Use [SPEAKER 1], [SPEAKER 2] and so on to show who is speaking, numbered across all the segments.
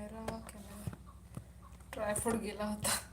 [SPEAKER 1] Camera camera tripod गेला होता.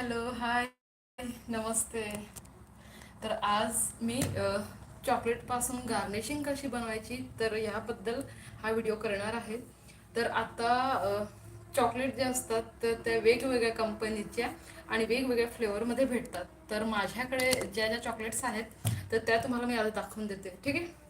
[SPEAKER 1] Hello hi. नमस्ते. तर आज मी चॉकलेटपासून गार्निशिंग कशी बनवायची तर ह्याबद्दल हा व्हिडिओ करणार आहे. तर आता चॉकलेट जे असतात तर त्या वेगवेगळ्या कंपनीच्या आणि वेगवेगळ्या फ्लेवरमध्ये भेटतात. तर माझ्याकडे ज्या ज्या चॉकलेट्स आहेत तर त्या तुम्हाला मी आज दाखवून देते. ठीक आहे?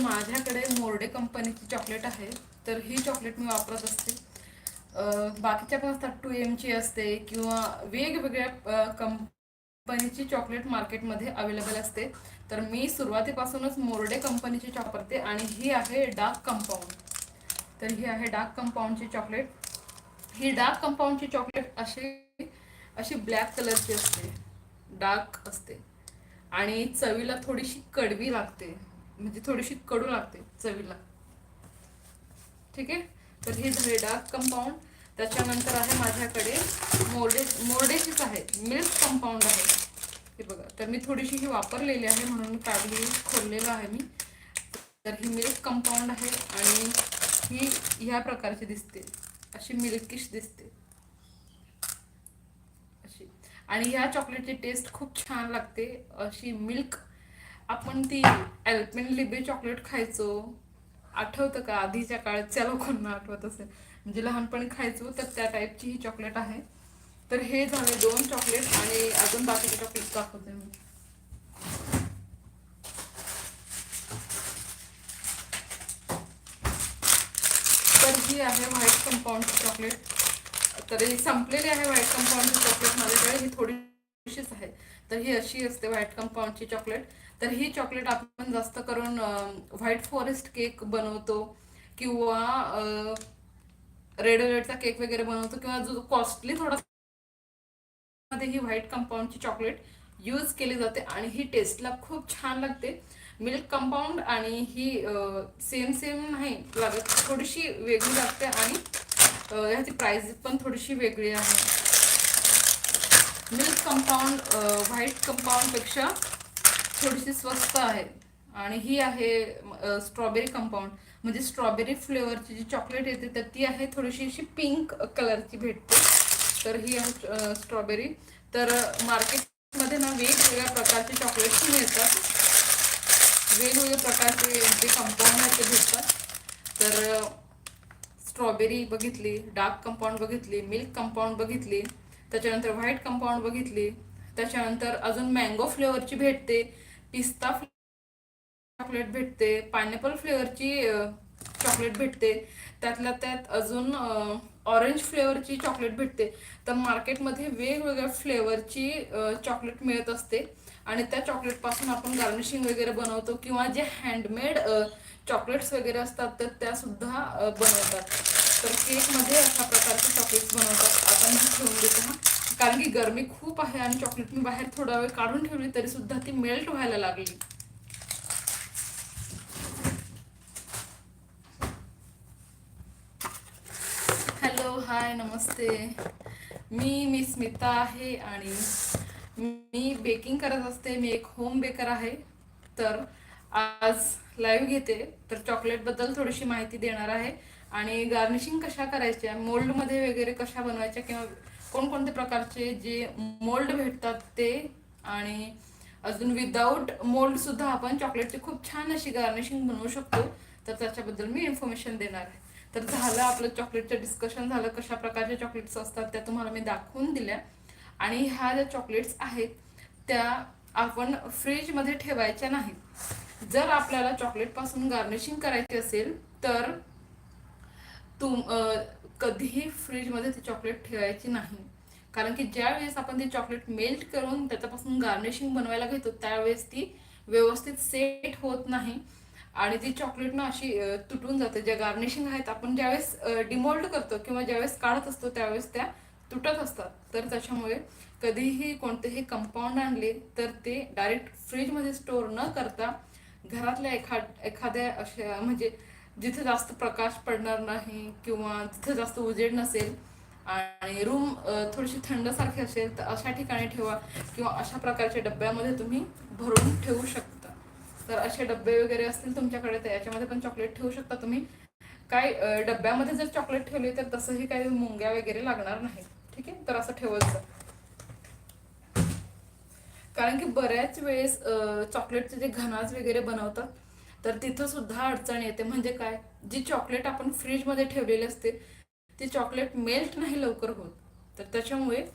[SPEAKER 1] तर माझ्याकडे मोर्डे कंपनीची चॉकलेट आहे तर ही चॉकलेट मी वापरत असते. बाकीच्या पण असतात टू एमची असते किंवा वेगवेगळ्या कंपनीची चॉकलेट मार्केटमध्ये अवेलेबल असते. तर मी सुरुवातीपासूनच मोर्डे कंपनीची वापरते आणि ही आहे डार्क कंपाऊंड. तर ही आहे डार्क कंपाऊंडची चॉकलेट. ही डार्क कंपाऊंडची चॉकलेट अशी अशी ब्लॅक कलरची असते. डार्क असते. आणि चवीला थोडीशी कडवी लागते. म्हणजे थोडीशी कडू लागते चवीला. ठीक आहे? तर हे झाले डार्क कंपाऊंड त्याच्यानंतर आहे माझ्याकडे मोर्डे मोर्डेचीच आहे. मिल्क कंपाऊंड आहे. हे बघा. तर मी थोडीशी ही वापरलेली आहे म्हणून काढली खोललेलं आहे मी. तर ही मिल्क कंपाऊंड आहे आणि ही ह्या प्रकारची दिसते. अशी मिल्किश दिसते. अशी. आणि ह्या चॉकलेटची टेस्ट खूप छान लागते. अशी मिल्क आपण ती अल्पेन लिबे चॉकलेट खायचो. आठवतं का? आधीच्या काळातच्या लोकांना आठवत असेल? म्हणजे लहानपणी खायचो तर त्या टाईपची ही चॉकलेट आहे. तर हे झाले दोन चॉकलेट आणि अजून बाकीचे चॉकलेट दाखवते मी. तर ही आहे व्हाईट कंपाऊंड चॉकलेट तर ही संपलेली आहे व्हाईट कंपाऊंडची चॉकलेट माझ्याकडे. ही थोडीशीच आहे. तर ही अशी असते व्हाईट कंपाऊंडची चॉकलेट तर ही चॉकलेट आपण जास्त करून व्हाईट फॉरेस्ट केक बनवतो किंवा रेड वेल्वेटचा केक वगैरे बनवतो किंवा जो कॉस्टली थोडा मध्ये ही व्हाईट कंपाऊंडची चॉकलेट यूज केली जाते आणि ही टेस्टला खूप छान लागते. मिल्क कंपाऊंड आणि ही सेम सेम नाही लागत थोडीशी वेगळी लागते आणि ह्याची प्राइस पण थोडीशी वेगळी आहे. मिल्क कंपाऊंड व्हाईट कंपाऊंडपेक्षा थोडीशी स्वस्त आहे. आणि ही आहे स्ट्रॉबेरी कंपाऊंड म्हणजे स्ट्रॉबेरी फ्लेवरची जी चॉकलेट येते तर ती आहे थोडीशी अशी पिंक कलरची भेटते. तर ही आहे स्ट्रॉबेरी तर मार्केटमध्ये ना वेगवेगळ्या प्रकारचे चॉकलेट्स मिळतात. वेगवेगळ्या प्रकारचे जे कंपाऊंड आहेत ते भेटतात. तर स्ट्रॉबेरी बघितली डार्क कंपाऊंड बघितली मिल्क कंपाऊंड बघितली त्याच्यानंतर व्हाईट कंपाऊंड बघितली त्याच्यानंतर अजून मँगो फ्लेवरची भेटते. पिस्ता चॉकलेट भेटते पायनॅपल फ्लेवरची चॉकलेट भेटते. त्यातल्या त्यात अजून ऑरेंज फ्लेवरची चॉकलेट भेटते. तर मार्केटमध्ये वेगवेगळ्या फ्लेवरची चॉकलेट मिळत असते. आणि त्या चॉकलेटपासून आपण गार्निशिंग वगैरे बनवतो किंवा जे हँडमेड चॉकलेट्स वगैरे असतात तर त्यासुद्धा बनवतात. तर केकमध्ये अशा प्रकारचे चॉकलेट्स बनवतात. आपण ही ठेवून देतो ना कारण की गरमी खूप आहे आणि चॉकलेट मी बाहेर थोडा वेळ काढून ठेवली तरी सुद्धा ती मेल्ट व्हायला लागली. हॅलो हाय नमस्ते. मी मी स्मिता आहे आणि मी बेकिंग करत असते. मी एक होम बेकर आहे. तर आज लाईव्ह घेते. तर चॉकलेटबद्दल थोडीशी माहिती देणार आहे. आणि गार्निशिंग कशा करायच्या? मोल्डमध्ये वगैरे कशा बनवायच्या? किंवा कोणकोणते प्रकारचे जे मोल्ड भेटतात ते आणि अजून विदाऊट मोल्ड सुद्धा आपण चॉकलेटची खूप छान अशी गार्निशिंग बनवू शकतो. तर त्याच्याबद्दल मी इन्फॉर्मेशन देणार आहे. तर झालं आपलं चॉकलेटचं डिस्कशन झालं कशा प्रकारचे चॉकलेट्स असतात त्या तुम्हाला मी दाखवून दिल्या. आणि ह्या ज्या चॉकलेट्स आहेत त्या आपण फ्रीजमध्ये ठेवायच्या नाहीत. जर आपल्याला चॉकलेटपासून गार्निशिंग करायची असेल तर तुम कधीही फ्रीजमध्ये ती चॉकलेट ठेवायची नाही. कारण की ज्या वेळेस आपण ती चॉकलेट मेल्ट करून त्याच्यापासून गार्निशिंग बनवायला घेतो त्यावेळेस ती व्यवस्थित सेट होत नाही. आणि ती चॉकलेट ना अशी तुटून जाते. ज्या गार्निशिंग आहेत आपण ज्यावेळेस डिमोल्ड करतो किंवा ज्यावेळेस काढत असतो त्यावेळेस त्या तुटत असतात. तर त्याच्यामुळे कधीही कोणतेही कंपाऊंड आणले तर ते डायरेक्ट फ्रीजमध्ये स्टोअर न करता घरातल्या एखाद एखाद्या अशा म्हणजे जिथे जास्त प्रकाश पडणार नाही किंवा जिथे जास्त उजेड नसेल आणि रूम थोडीशी थंडसारखी असेल तर अशा ठिकाणी ठेवा किंवा अशा प्रकारच्या डब्यामध्ये तुम्ही भरून ठेवू शकता. तर असे डबे वगैरे असतील तुमच्याकडे तर याच्यामध्ये पण चॉकलेट ठेवू शकता तुम्ही. काय डब्यामध्ये जर चॉकलेट ठेवले तर तसंही काही मुंग्या वगैरे लागणार नाही ठीक आहे? तर असं ठेवत जा. कारण की बऱ्याच वेळेस चॉकलेटचे जे घनाज वगैरे बनवतात तर तिथं सुद्धा अडचण येते. म्हणजे काय? जी चॉकलेट आपण फ्रीजमध्ये ठेवलेली असते ती चॉकलेट मेल्ट नाही लवकर होत. तर त्याच्यामुळे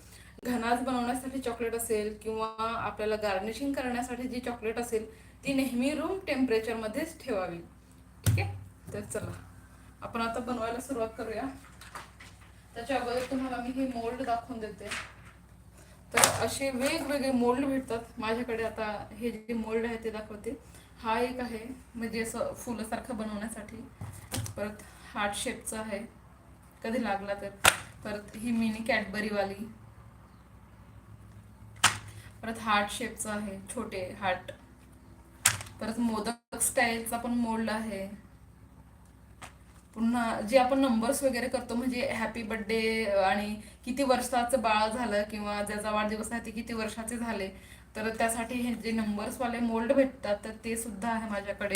[SPEAKER 1] घनाज बनवण्यासाठी चॉकलेट असेल किंवा आपल्याला गार्निशिंग करण्यासाठी जी चॉकलेट असेल ती नेहमी रूम टेम्परेचरमध्येच ठेवावी. ठीक आहे? तर चला. आपण आता बनवायला सुरुवात करूया. त्याच्या अगोदर तुम्हाला मी हे मोल्ड दाखवून देते. तर असे वेगवेगळे मोल्ड भेटतात. माझ्याकडे आता हे जे मोल्ड आहे ते दाखवते. हा एक आहे म्हणजे असं फुलासारखं बनवण्यासाठी. परत हार्ट शेपचा आहे कधी लागला तर. परत ही मिनी कॅडबरीवाली. परत हार्ट शेपचा आहे छोटे हार्ट. परत मोदक स्टाईलचा पण मोल्ड आहे. पुन्हा जे आपण नंबर्स वगैरे करतो म्हणजे हॅपी बर्थडे आणि किती वर्षाचं बाळ झालं किंवा ज्याचा वाढदिवस आहे ते किती वर्षाचे झाले तर त्यासाठी हे जे नंबर्सवाले वाले मोल्ड भेटतात तर ते सुद्धा आहे माझ्याकडे.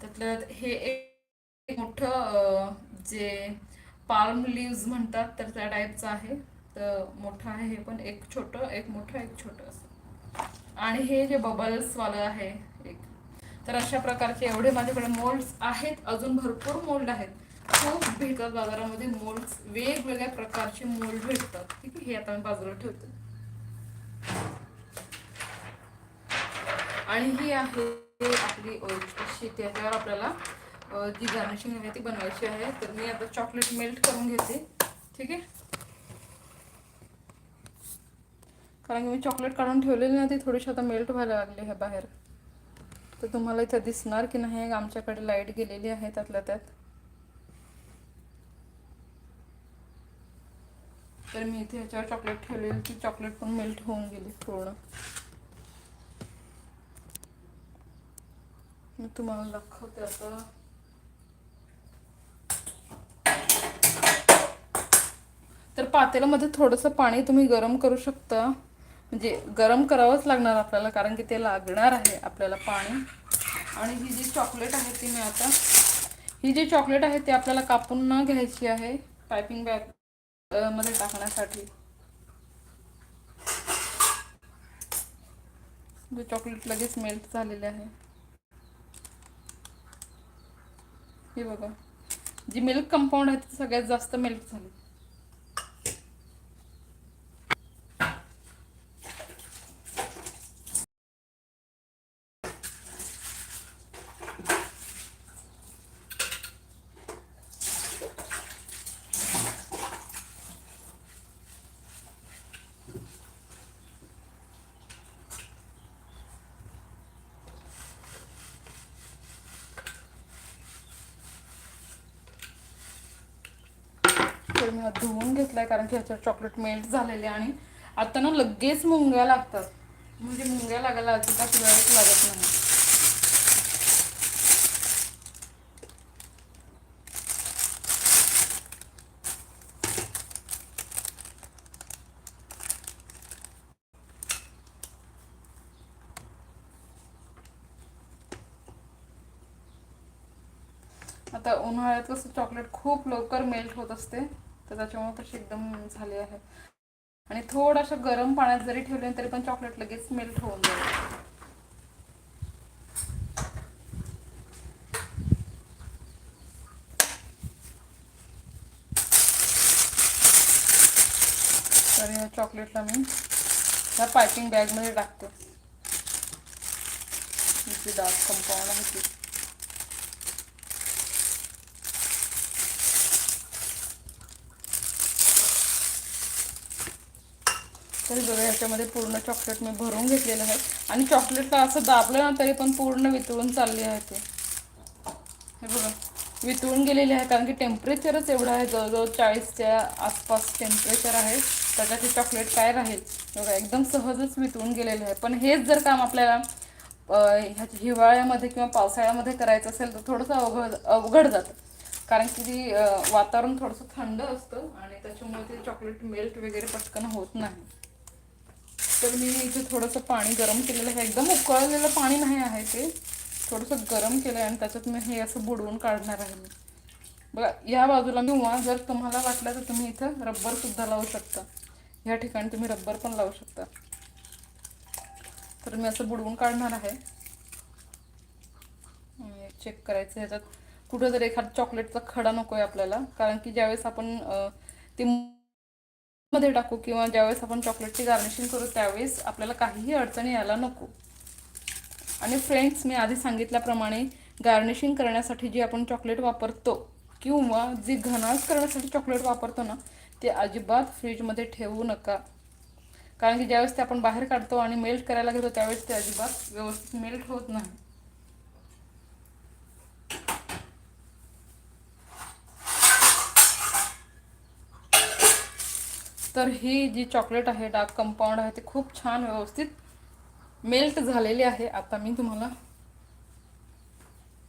[SPEAKER 1] त्यातलं हे एक मोठं जे पाल्म लिव्ज म्हणतात तर त्या टाईपचं आहे. तर मोठं आहे हे पण एक छोटं एक मोठं एक छोटं असं. आणि हे जे बबल्सवालं आहे एक. तर अशा प्रकारचे एवढे माझ्याकडे मोल्ड्स आहेत अजून भरपूर मोल्ड आहेत. खूप भेटतात बाजारामध्ये मोल्ड्स वेगवेगळ्या प्रकारचे मोल्ड भेटतात. ठीक आहे हे आता मी बाजूला ठेवते. आणि ही आहे आपली शीट त्याच्यावर आपल्याला जी गार्निशिंग आहे ती बनवायची आहे. तर मी आता चॉकलेट मेल्ट करून घेते. ठीक आहे? कारण की मी चॉकलेट काढून ठेवलेली ना ती थोडीशी आता मेल्ट व्हायला लागली आहे बाहेर. तर तुम्हाला इथं दिसणार की नाही आमच्याकडे लाइट गेलेली आहे त्यातल्या त्यात. तर मी इथे ह्याच्यावर चॉकलेट ठेवलेली ती चॉकलेट पण मेल्ट होऊन गेली पूर्ण. मी तुम्हाला दाखवते आता. तर पातेल्यामध्ये थोडंसं पाणी तुम्ही गरम करू शकता. म्हणजे गरम करावंच लागणार आपल्याला कारण की ते लागणार आहे आपल्याला पाणी. आणि ही जी चॉकलेट आहे ती मी आता ही जी चॉकलेट आहे ती आपल्याला कापून न घ्यायची आहे पायपिंग बॅगमध्ये टाकण्यासाठी. चॉकलेट लगेच मेल्ट झालेले आहे. हे बघा. जी मिल्क कंपाऊंड आहे ती सगळ्यात जास्त मिल्क झाली. तर मी हा धुवून घेतलाय कारण की ह्याच्यात चॉकलेट मेल्ट झालेले आणि आता ना लगेच मुंग्या लागतात. म्हणजे मुंग्या लागायला अजिबात वेळच लागत नाही. आता उन्हाळ्यात कसं चॉकलेट खूप लवकर मेल्ट होत असते. तर त्याच्यामुळे तशी एकदम झाली आहे. आणि थोडंसं गरम पाण्यात जरी ठेवले तरी पण चॉकलेट लगेच मेल्ट होऊन जाईल. तर या चॉकलेटला मी ह्या पायपिंग बॅगमध्ये टाकते. जी डार्क कंपाऊंड आहे ती. तर बघा याच्यामध्ये पूर्ण चॉकलेट मी भरून घेतलेलं आहे. आणि चॉकलेटला असं दाबलं ना तरी पण पूर्ण वितळून चालले आहे ते. हे बघा वितळून गेलेले आहे कारण की टेम्परेचरच एवढं आहे जवळजवळ चाळीसच्या आसपास टेम्परेचर आहे. त्याच्यात हे चॉकलेट काय राहील? बघा एकदम सहजच वितळून गेलेले आहे. पण हेच जर काम आपल्याला ह्याच्या हिवाळ्यामध्ये किंवा पावसाळ्यामध्ये करायचं असेल तर थोडंसं अवघड अवघड जातं. कारण की ती वातावरण थोडंसं थंड असतं आणि त्याच्यामुळे ते चॉकलेट मेल्ट वगैरे पटकन होत नाही. तर मी इथे थोडंसं पाणी गरम केलेलं आहे. एकदम उकळलेलं पाणी नाही आहे ते. थोडंसं गरम केलं आहे आणि त्याच्यात मी हे असं बुडवून काढणार आहे मी. बघा या बाजूला किंवा जर तुम्हाला वाटलं तर तुम्ही इथं रब्बरसुद्धा लावू शकता. ह्या ठिकाणी तुम्ही रब्बर पण लावू शकता. तर मी असं बुडवून काढणार आहे. चेक करायचं ह्याच्यात कुठं जर एखादा चॉकलेटचा खडा नको आहे आपल्याला. कारण की ज्यावेळेस आपण ते मध्ये टाकू किंवा ज्यावेळेस आपण चॉकलेटची गार्निशिंग करू त्यावेळेस आपल्याला काहीही अडचणी यायला नको. आणि फ्रेंड्स मी आधी सांगितल्याप्रमाणे गार्निशिंग करण्यासाठी जी आपण चॉकलेट वापरतो किंवा जी घनास करण्यासाठी चॉकलेट वापरतो ना ते अजिबात फ्रीजमध्ये ठेवू नका. कारण की ज्यावेळेस ते आपण बाहेर काढतो आणि मेल्ट करायला घेतो त्यावेळेस ते अजिबात व्यवस्थित मेल्ट होत नाही. तर ही जी चॉकलेट आहे डार्क कंपाऊंड आहे ते खूप छान व्यवस्थित मेल्ट झालेली आहे. आता मी तुम्हाला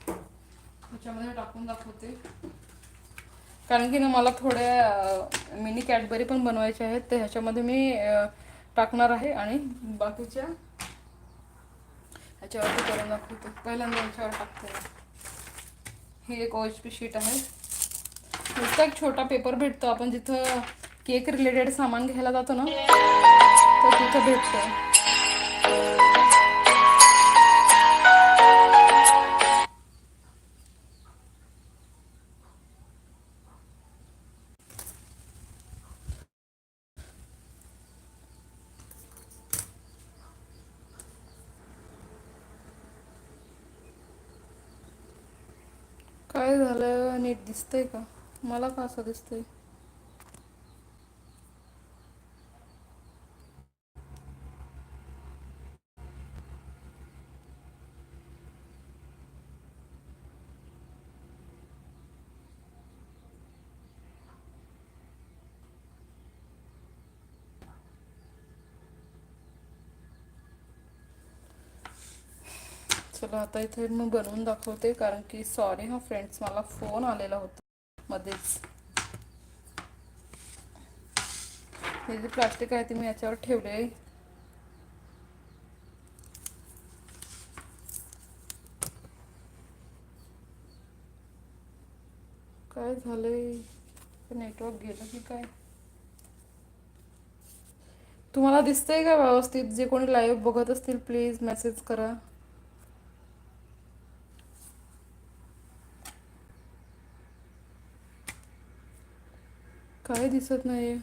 [SPEAKER 1] ह्याच्यामध्ये टाकून दाखवते. कारण की ना मला थोड्या मिनी कॅडबरी पण बनवायचे आहेत. तर ह्याच्यामध्ये मी टाकणार आहे आणि बाकीच्या ह्याच्यावरती करून दाखवते. पहिल्यांदा ह्याच्यावर टाकते ही एक ओच पी शीट आहे. नुसता एक छोटा पेपर भेटतो. आपण जिथं केक रिलेटेड सामान घ्यायला जातो ना तर तिथं भेटतं काय झालं? नीट दिसतंय का? मला का असं दिसतंय? चला आता इथे मी बनवून दाखवते कारण की सॉरी हा फ्रेंड्स मला फोन आलेला होता मध्येच. हे जे प्लास्टिक आहे ते मी याच्यावर ठेवले. काय झालंय? नेटवर्क गेलं की काय? तुम्हाला दिसतंय का व्यवस्थित? जे कोणी लाईव्ह बघत असतील प्लीज मेसेज करा. काय दिसत नाही